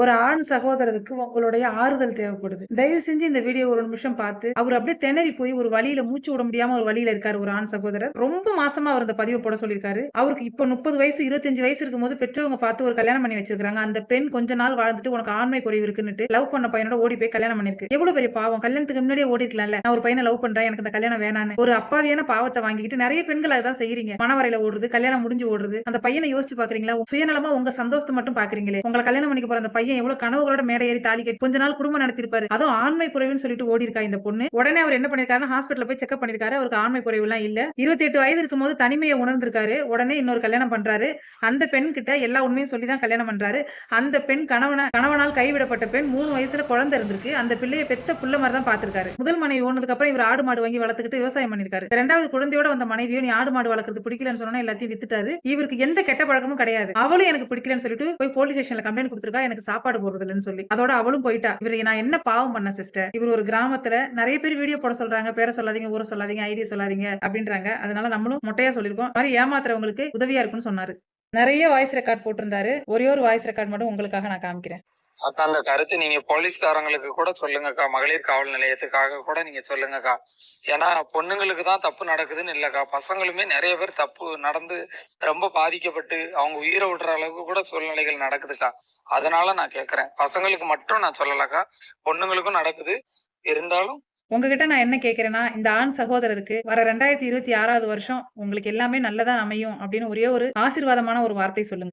ஒரு ஆண் சகோதரருக்கு உங்களுடைய ஆறுதல் தேவைப்படுது. தயவு செஞ்சு இந்த வீடியோ ஒரு நிமிஷம் பார்த்து அவர் அப்படியே திணறி போய் ஒரு வழியில மூச்சு விட முடியாம ஒரு வழியில இருக்காரு ஒரு ஆண் சகோதரர். ரொம்ப மாசமா அவர் இந்த பதிவு போட சொல்லியிருக்காரு. அவருக்கு இப்ப முப்பது வயசு இருபத்தஞ்சு வயசு இருக்கும்போது பெற்றவங்க பார்த்து ஒரு கல்யாணம் பண்ணி வச்சிருக்காங்க அந்த பெண் கொஞ்ச நாள் வாழ்ந்துட்டு உனக்கு ஆண்மை குறைவு இருக்குன்னு லவ் பண்ண பையனோட ஓடி போய் கல்யாணம் பண்ணிருக்கு எவ்வளவு பெரிய பாவம். கல்யாணத்துக்கு முன்னாடியே ஓடிக்கலாம்ல நான் ஒரு பையனை லவ் பண்றேன். எனக்கு இந்த கல்யாணம் வேணான்னு ஒரு அப்பாவியான பாவத்தை வாங்கிக்கிட்டு நிறைய பெண்கள் அதான் செய்யறீங்க மனவரையில ஓடுறது கல்யாணம் முடிஞ்சு ஓடுறது. அந்த பையனை யோசிச்சு பாக்குறீங்களா சுயநலமா உங்க சந்தோஷத்தை மட்டும் பாக்குறீங்களே உங்களை கல்யாணம் பண்ணிக்க போற அந்த பையன் எவ்வளவு கனவுகளோட மேடை ஏறி தாலி கட்டி கொஞ்ச நாள் குடும்பம் நடத்திருப்பாரு. அதுவும் ஆண்மை குறைவுன்னு சொல்லிட்டு ஓடி இருக்கா இந்த பொண்ணு. உடனே அவர் என்ன பண்ணிருக்காரு ஹாஸ்பிட்டல் போய் செக்அப் பண்ணிருக்காரு. அவருக்கு ஆண்மை குறைவு எல்லாம் இல்ல. இருபத்தி எட்டு வயது இருக்கும்போது தனிமையை உணர்ந்திருக்காரு. உடனே இன்னொரு கல்யாணம் பண்றாரு. அந்த பெண் கிட்ட எல்லா உண்மையும் சொல்லி தான் கல்யாணம் பண்றாரு. அந்த பெண் கணவன கணவனால் கைவிடப்பட்ட பெண் மூணு வயசுல குழந்தை இருந்திருக்கு. அந்த பிள்ளைய பெத்த புள்ள மாதிரி தான் பாத்திருக்காரு முதல் மனைவி ஓனதுக்கு அப்புறம் இவர் ஆடு மாடு வாங்கி வளர்த்துக்கிட்டு விவசாயம் பண்ணிருக்காரு ரெண்டாவது குழந்தையோட வந்த மனைவியோ நீ ஆடு மாடு வளர்க்கறது பிடிக்கலன்னு சொன்னா எல்லாத்தையும் வித்துட்டாரு. இவருக்கு எந்த கெட்ட பழக்கமும் கிடையாது. அவளும் எனக்கு பிடிக்கலன்னு சொல்லிட்டு போய் போலீஸ் ஸ்டேஷன்ல கம்ப்ளைண்ட் கொடுத்திருக்கா. எனக்கு சாப்பாடு போடுறது இல்லைன்னு சொல்லி. அதோட அவளும் போயிட்டா. இவர் நான் என்ன பாவம் பண்ண சிஸ்டர் இவர் ஒரு கிராமத்துல நிறைய பேர் வீடியோ போட சொல்றாங்க. பேரை சொல்லாதீங்க ஊரை சொல்லாதீங்க ஐடியா சொல்லாதீங்க அப்படின்றாங்க. அதனால நம்மளும் மொட்டையா சொல்லிருக்கோம் மாதிரி ஏமாத்துறவங்களுக்கு உதவியா இருக்கும்னு சொன்னாரு. நிறைய வாய்ஸ் ரெக்கார்ட் போட்டிருந்தாரு. ஒரே ஒரு வாய்ஸ் ரெக்கார்ட் மட்டும் உங்களுக்காக நான் காமிக்கிறேன். அக்கா அந்த கருத்து நீங்க போலீஸ்காரங்களுக்கு கூட சொல்லுங்கக்கா மகளிர் காவல் நிலையத்துக்காக கூட நீங்க சொல்லுங்கக்கா. ஏன்னா பொண்ணுங்களுக்கு தான் தப்பு நடக்குதுன்னு இல்லக்கா. பசங்களுமே நிறைய பேர் தப்பு நடந்து ரொம்ப பாதிக்கப்பட்டு அவங்க உயிரை விடுற அளவுக்கு கூட சூழ்நிலைகள் நடக்குதுக்கா. அதனால நான் கேக்குறேன். பசங்களுக்கு மட்டும் நான் சொல்லலக்கா. பொண்ணுங்களுக்கும் நடக்குது. இருந்தாலும் உங்ககிட்ட நான் என்ன கேட்கிறேன்னா இந்த ஆண் சகோதரருக்கு வர ரெண்டாயிரத்தி இருபத்தி ஆறாவது வருஷம் உங்களுக்கு எல்லாமே நல்லதா அமையும் அப்படின்னு ஒரே ஒரு ஆசீர்வாதமான ஒரு வார்த்தை சொல்லுங்க.